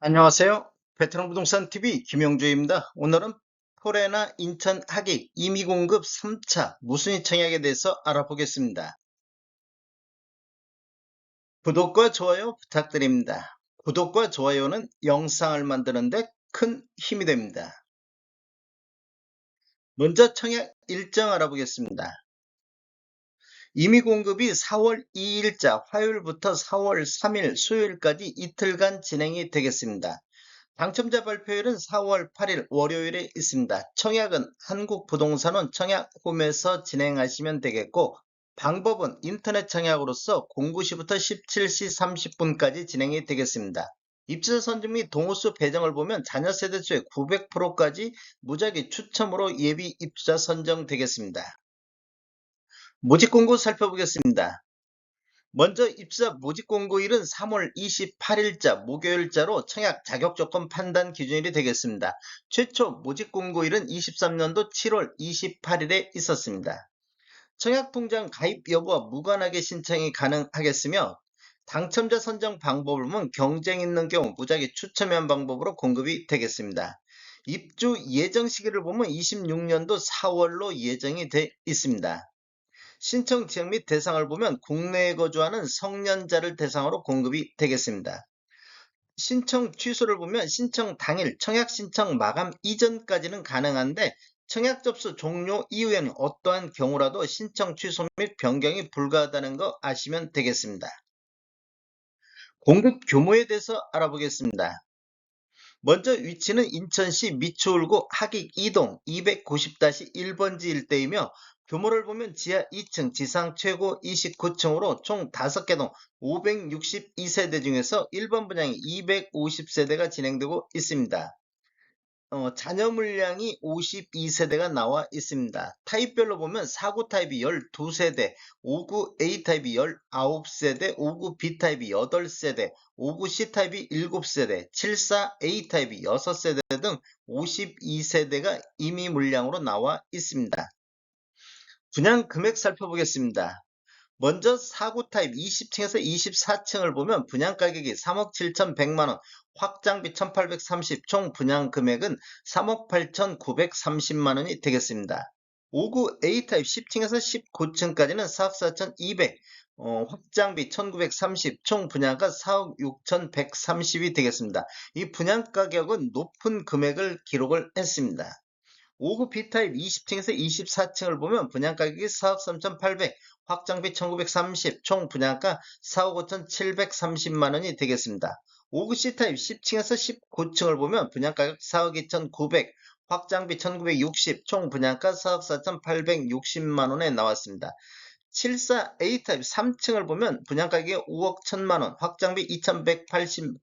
안녕하세요. 베트남 부동산 TV 김영주입니다. 오늘은 포레나 인천 하객 임의 공급 3차 무순위 청약에 대해서 알아보겠습니다. 구독과 좋아요 부탁드립니다. 구독과 좋아요는 영상을 만드는데 큰 힘이 됩니다. 먼저 청약 일정 알아보겠습니다. 임의 공급이 4월 2일자 화요일부터 4월 3일 수요일까지 이틀간 진행이 되겠습니다. 당첨자 발표일은 4월 8일 월요일에 있습니다. 청약은 한국부동산원 청약홈에서 진행하시면 되겠고 방법은 인터넷 청약으로서 09시부터 17시 30분까지 진행이 되겠습니다. 입사 선정 및 동호수 배정을 보면 자녀 세대 수의 900%까지 무작위 추첨으로 예비 입주자 선정되겠습니다. 모집 공고 살펴보겠습니다. 먼저 입사 모집 공고일은 3월 28일자 목요일자로 청약 자격 조건 판단 기준일이 되겠습니다. 최초 모집 공고일은 23년도 7월 28일에 있었습니다. 청약 통장 가입 여부와 무관하게 신청이 가능하겠으며 당첨자 선정 보면 경쟁 있는 경우 무작위 추첨한 방법으로 공급이 되겠습니다. 입주 예정 시기를 보면 26년도 4월로 예정이 돼 있습니다. 신청 지역 및 대상을 보면 국내에 거주하는 성년자를 대상으로 공급이 되겠습니다. 신청 취소를 보면 신청 당일 청약 신청 마감 이전까지는 가능한데 청약 접수 종료 이후에는 어떠한 경우라도 신청 취소 및 변경이 불가하다는 거 아시면 되겠습니다. 공급 규모에 대해서 알아보겠습니다. 먼저 위치는 인천시 미추홀구 하객 2동 290-1번지 일대이며 규모를 보면 지하 2층, 지상 최고 29층으로 총 5개 동 562세대 중에서 1번 분양이 250세대가 진행되고 있습니다. 어, 자녀 물량이 52세대가 나와 있습니다. 타입별로 보면 4구 타입이 12세대, 5구 A 타입이 19세대, 5구 B 타입이 8세대, 5구 C 타입이 7세대, 74 A 타입이 6세대 등 52세대가 임의 물량으로 나와 있습니다. 분양 금액 살펴보겠습니다. 먼저 4구 타입 20층에서 24층을 보면 분양 가격이 3억 7,100만원, 확장비 1,830, 총 분양 금액은 3억 8,930만원이 되겠습니다. 5구 A타입 10층에서 19층까지는 4억 4,200, 어, 확장비 1930, 총 분양가 4억 6,130이 되겠습니다. 이 분양 가격은 높은 금액을 기록을 했습니다. 5구 B타입 20층에서 24층을 보면 분양가격이 4억 3,800, 확장비 1930, 총 분양가 4억 5,730만원이 되겠습니다. 5구 C타입 10층에서 19층을 보면 분양가격 4억 2,900, 확장비 1960, 총 분양가 4억 4,860만원에 나왔습니다. 74 A타입 3층을 보면 분양가격이 5억 1천만원, 확장비 2,180,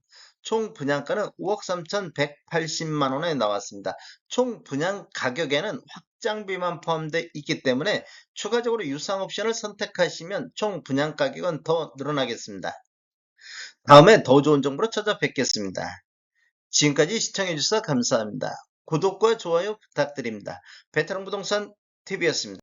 총 분양가는 5억 3,180만 원에 나왔습니다. 총 분양 가격에는 확장비만 포함되어 있기 때문에 추가적으로 유상 옵션을 선택하시면 총 분양 가격은 더 늘어나겠습니다. 다음에 더 좋은 정보로 찾아뵙겠습니다. 지금까지 시청해주셔서 감사합니다. 구독과 좋아요 부탁드립니다. 베테랑 부동산 TV였습니다.